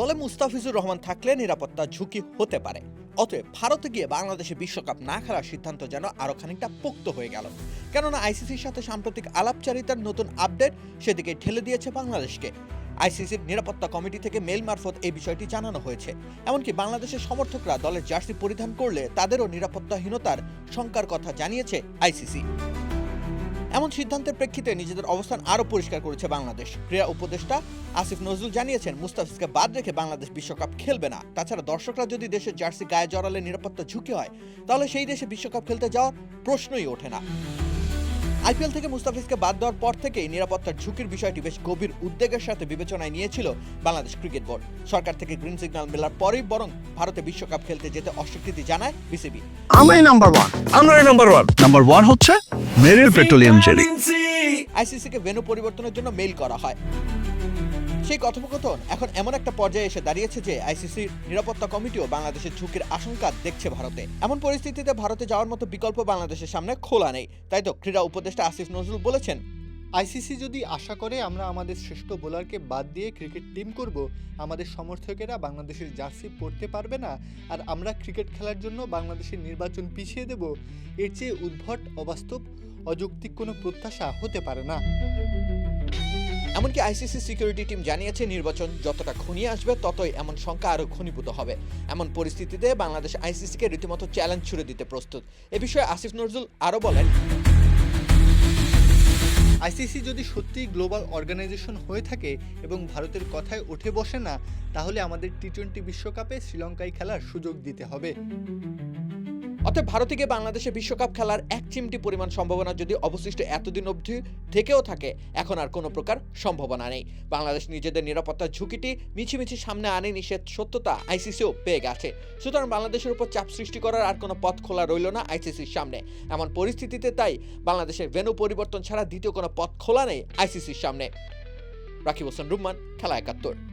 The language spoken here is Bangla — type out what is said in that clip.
দলে মুস্তাফিজুর রহমান থাকলে নিরাপত্তা ঝুঁকি হতে পারে। অতএব ভারতে গিয়ে বাংলাদেশে বিশ্বকাপ না খেলার সিদ্ধান্ত যেন আরও খানিকটা পোক্ত হয়ে গেল। কেননা আইসিসির সাথে সাম্প্রতিক আলাপচারিতার নতুন আপডেট সেদিকে ঠেলে দিয়েছে বাংলাদেশকে। আইসিসির নিরাপত্তা কমিটি থেকে মেল মারফত এই বিষয়টি জানানো হয়েছে। এমনকি বাংলাদেশের সমর্থকরা দলের জার্সি পরিধান করলে তাদেরও নিরাপত্তাহীনতার শঙ্কার কথা জানিয়েছে আইসিসি। এমন সিদ্ধান্তের প্রেক্ষিতে নিজেদের অবস্থান আরও পরিষ্কার করেছে বাংলাদেশ। ক্রীড়া উপদেষ্টা আসিফ নজরুল জানিয়েছেন, মুস্তাফিজকে বাদ রেখে বাংলাদেশ বিশ্বকাপ খেলবে না। তাছাড়া দর্শকরা যদি দেশের জার্সি গায়ে জড়ালে নিরাপত্তা ঝুঁকি হয়, তাহলে সেই দেশে বিশ্বকাপ খেলতে যাওয়ার প্রশ্নই ওঠে না। আইপিএল থেকে মুস্তাফিজকে বাদ দেওয়ার পর থেকেই নিরাপত্তার ঝুঁকির বিষয়টি বেশ গভীর উদ্বেগের সাথে বিবেচনায় নিয়েছিল বাংলাদেশ ক্রিকেট বোর্ড। সরকার থেকে গ্রিন সিগন্যাল মেলার পরেই বরং ভারতে বিশ্বকাপ খেলতে যেতে অস্বীকৃতি জানায় বিসিবি। আমরাই নাম্বার ওয়ান আমরাই নাম্বার ওয়ান নাম্বার ওয়ান হচ্ছে মেরিল পেট্রোলিয়াম জেলি। আইসিসিকে ভেন্যু পরিবর্তনের জন্য মেইল করা হয়। সেই কথোপকথন এখন এমন একটা পর্যায়ে এসে দাঁড়িয়েছে যে আইসিসির নিরাপত্তা কমিটিও বাংলাদেশের ঝুঁকির আশঙ্কা দেখছে ভারতে। এমন পরিস্থিতিতে ভারতে যাওয়ার মতো বিকল্প বাংলাদেশের সামনে খোলা নেই। তাই তো ক্রীড়া উপদেষ্টা আসিফ নজরুল বলেছেন, আইসিসি যদি আশা করে আমরা আমাদের শ্রেষ্ঠ বোলারকে বাদ দিয়ে ক্রিকেট টিম করব, আমাদের সমর্থকেরা বাংলাদেশের জার্সি পড়তে পারবে না, আর আমরা ক্রিকেট খেলার জন্য বাংলাদেশের নির্বাচন পিছিয়ে দেব, এর চেয়ে উদ্ভট, অবাস্তব, অযৌক্তিক কোনো প্রত্যাশা হতে পারে না। এমনকি আইসিসি সিকিউরিটি টিম জানিয়েছে, নির্বাচন যতটা ঘনিয়ে আসবে, ততই এমন সংখ্যা আরও ঘনীভূত হবে। এমন পরিস্থিতিতে বাংলাদেশ আইসিসিকে রীতিমতো চ্যালেঞ্জ ছুড়ে দিতে প্রস্তুত। এ বিষয়ে আসিফ নজরুল আরও বলেন। আইসিসি যদি সত্যিই গ্লোবাল অর্গানাইজেশন হয়ে থাকে এবং ভারতের কথায় উঠে বসে না, তাহলে আমাদের টি টোয়েন্টি বিশ্বকাপে শ্রীলঙ্কায় খেলার সুযোগ দিতে হবে। ভারতে গিয়ে বাংলাদেশে বিশ্বকাপ খেলার এক চিমটি পরিমাণ সম্ভাবনা যদি অবশিষ্ট এতদিন অবধি থেকেও থাকে, এখন আর কোনো প্রকার সম্ভাবনা নেই। বাংলাদেশ নিজেদের নিরাপত্তার ঝুঁকিটি মিছিমিছি সামনে আনে নিষেধ সত্যতা আইসিসিও পেয়ে গেছে। সুতরাং বাংলাদেশের উপর চাপ সৃষ্টি করার আর কোনো পথ খোলা রইল না আইসিসির সামনে। এমন পরিস্থিতিতে তাই বাংলাদেশের ভেনু পরিবর্তন ছাড়া দ্বিতীয় কোনো পথ খোলা নেই আইসিসির সামনে। রাকিব হোসেন রুম্মান, খেলা একাত্তর।